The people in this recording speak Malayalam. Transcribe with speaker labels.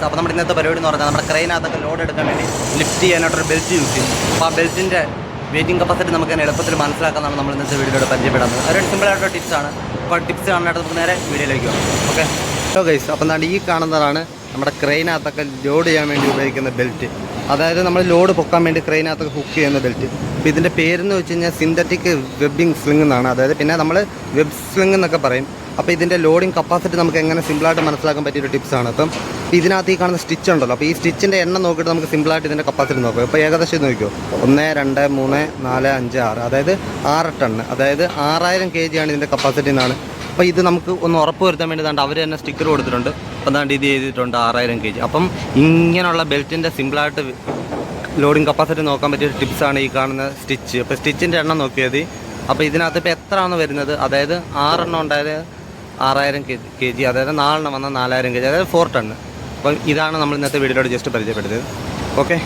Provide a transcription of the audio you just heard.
Speaker 1: ഗൈസ് അപ്പോൾ നമ്മുടെ ഇന്നത്തെ പരിപാടി എന്ന് പറഞ്ഞാൽ നമ്മുടെ ക്രെയിനകത്തൊക്കെ ലോഡ് എടുക്കാൻ വേണ്ടി ലിഫ്റ്റ് ചെയ്യാനായിട്ടൊരു ബെൽറ്റ് യൂസ് ചെയ്യും അപ്പോൾ ആ ബെൽറ്റിന്റെ വെയിറ്റിംഗ് കപ്പാസിറ്റി നമുക്ക് തന്നെ എളുപ്പത്തിൽ മനസ്സിലാക്കാനാണ് നമ്മൾ ഇന്നത്തെ വീഡിയോയുടെ പരിചയപ്പെടുന്നത്. അതൊരു സിമ്പിൾ ആയിട്ടുള്ള ടിപ്സാണ് അപ്പോൾ ടിപ്സ് കാണാനായിട്ട് നമുക്ക് നേരെ വീഡിയോയിലേക്ക് പോകാം ഓക്കെ ഹലോ ഗൈസ് അപ്പോൾ എന്താണ് ഈ കാണുന്നതാണ് നമ്മുടെ ക്രെയിനകത്തൊക്കെ ലോഡ് ചെയ്യാൻ വേണ്ടി ഉപയോഗിക്കുന്ന ബെൽറ്റ് അതായത് നമ്മൾ ലോഡ് പൊക്കാൻ വേണ്ടി ക്രെയിനകത്തൊക്കെ ഹുക്ക് ചെയ്യുന്ന ബെൽറ്റ് അപ്പോൾ ഇതിന്റെ പേരെന്ന് വെച്ച് കഴിഞ്ഞാൽ സിന്തറ്റിക് വെബിങ് സ്ലിംഗ് എന്നാണ്. അതായത് പിന്നെ നമ്മൾ വെബ് സ്ലിംഗ് എന്നൊക്കെ പറയും. അപ്പോൾ ഇതിന്റെ ലോഡിംഗ് കപ്പാസിറ്റി നമുക്ക് എങ്ങനെ സിമ്പിളായിട്ട് മനസ്സിലാക്കാൻ പറ്റിയ ഒരു ടിപ്സാണ് അപ്പം ഇതിനകത്ത് ഈ കാണുന്ന സ്റ്റിച്ച് ഉണ്ടല്ലോ അപ്പോൾ ഈ സ്റ്റിച്ചിന്റെ എണ്ണം നോക്കിയിട്ട് നമുക്ക് സിമ്പിളായിട്ട് ഇതിന്റെ കപ്പാസിറ്റി നോക്കാം. ഇപ്പോൾ ഏകദേശം നോക്കിയോ ഒന്ന് രണ്ട് മൂന്ന് നാല് അഞ്ച് ആറ്. അതായത് ആറ് ടൺ അതായത് ആറായിരം കെ ജിയാണ് ഇതിന്റെ കപ്പാസിറ്റി എന്നാണ്. അപ്പോൾ ഇത് നമുക്ക് ഒന്ന് ഉറപ്പ് വരുത്താൻ വേണ്ടി ദാണ്ട് അവർ തന്നെ സ്റ്റിക്കർ കൊടുത്തിട്ടുണ്ട്. അപ്പം ദാണ്ട് ഇത് ചെയ്തിട്ടുണ്ട് ആറായിരം കെ ജി അപ്പം ഇങ്ങനെയുള്ള ബെൽറ്റിന്റെ സിമ്പിളായിട്ട് ലോഡിങ് കപ്പാസിറ്റി നോക്കാൻ പറ്റിയ ടിപ്സാണ് ഈ കാണുന്ന സ്റ്റിച്ച് അപ്പോൾ സ്റ്റിച്ചിന്റെ എണ്ണം നോക്കിയത് അപ്പോൾ ഇതിനകത്ത് ഇപ്പോൾ എത്ര ആണ് വരുന്നത്? അതായത് ആറെണ്ണം ഉണ്ടായത് ആറായിരം കെ ജി അതായത് നാലെണ്ണം വന്നാൽ നാലായിരം കെ ജി അതായത് ഫോർ ടണ്ണ് അപ്പം ഇതാണ് നമ്മൾ ഇന്നത്തെ വീഡിയോയിലോട് ജസ്റ്റ് പരിചയപ്പെടുത്തിയത്. ഓക്കെ